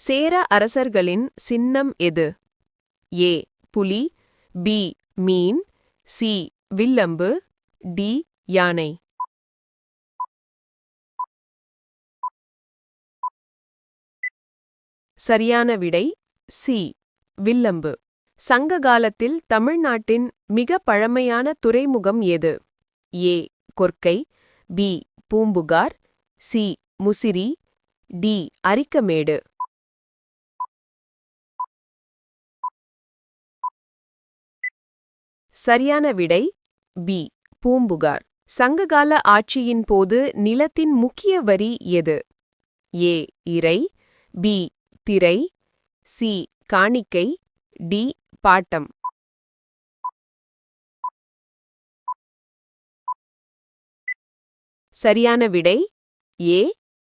சேர அரசர்களின் சின்னம் எது? ஏ. புலி பி. மீன் சி. வில்லம்பு டி. யானை. சரியான விடை சி. வில்லம்பு. சங்க காலத்தில் தமிழ்நாட்டின் மிக பழமையான துறைமுகம் எது? A. Korkai B. Poompuhar C. Musiri D. Arikamedu. சரியான விடை பி. பூம்புகார். சங்ககால ஆட்சியின் போது நிலத்தின் முக்கிய வரி எது? ஏ. இறை பி. திரை சி. காணிக்கை டி. பாட்டம். சரியான விடை ஏ.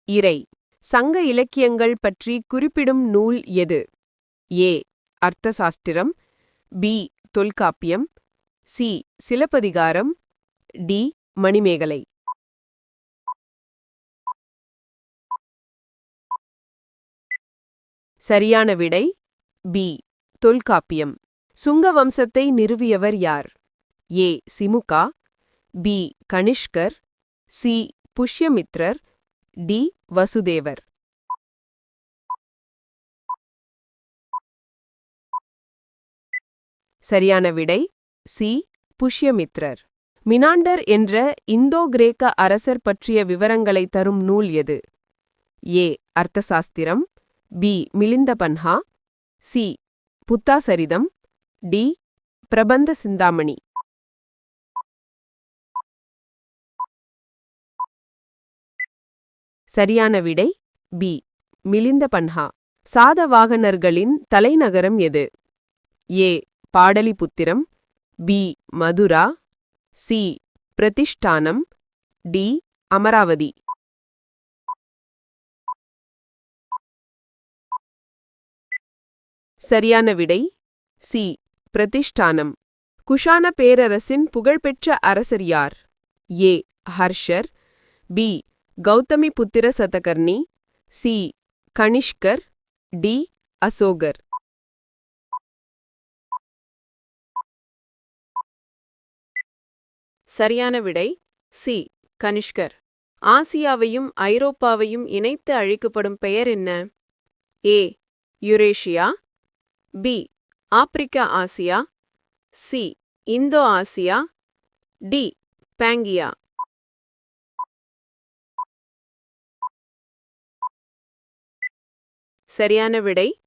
இறை. சங்க இலக்கியங்கள் பற்றி குறிப்பிடும் நூல் எது? A. Arthashastra B. Tolkappiyam C. Silappatikaram. D. Manimekalai. சரியான விடை பி. தொல்காப்பியம். சுங்க வம்சத்தை நிறுவியவர் யார்? A. Simuka. B. Kanishka. C. Pushyamitra. D. Vasudeva. சரியான விடை சி. புஷ்யமித்ரர். மினாண்டர் என்ற இந்தோ கிரேக்க அரசர் பற்றிய விவரங்களை தரும் நூல் எது? A. Arthashastra. B. Milinda Panha C. Buddhacharita. D. Prabandha Chintamani. சரியான விடை? பி. மிலிந்தபன்ஹா. சாதவாகனர்களின் தலைநகரம் எது? A. Pataliputra. B Mathura C Pratishthana D Amaravati. சரியான விடை சி பிரதிஷ்டானம். குஷான பேரரசின் புகழ்பெற்ற அரசர் யார்? ஏ. ஹர்ஷர். பி. கௌதமி புத்திர சதகர்ணி. சி. கனிஷ்கர். டி. அசோகர். சரியான விடை சி. கனிஷ்கர். ஆசியாவையும் ஐரோப்பாவையும் இணைத்து அழைக்கப்படும் பெயர் என்ன? A. Eurasia. B. Africa Asia. C. Indo Asia. D. Pangaea. சரியான விடை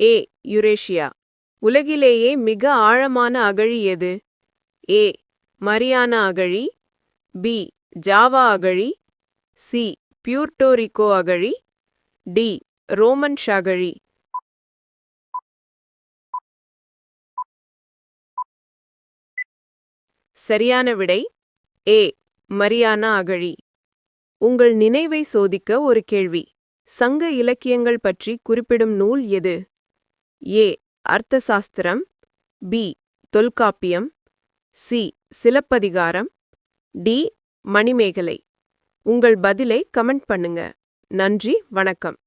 ஏ. யுரேஷியா. உலகிலேயே மிக ஆழமான அகழி எது? ஏ. மரியானா அகழி பி. ஜாவா அகழி சி. பியூர்டோரிக்கோ அகழி டி. ரோமன் ஷகழி சரியான விடை ஏ. மரியானா அகழி. உங்கள் நினைவை சோதிக்க ஒரு கேள்வி. சங்க இலக்கியங்கள் பற்றி குறிப்பிடும் நூல் எது? A. Arthashastra B. Tolkappiyam C. Silappatikaram D. Manimekalai. உங்கள் பதிலை கமெண்ட் பண்ணுங்க. நன்றி வணக்கம்.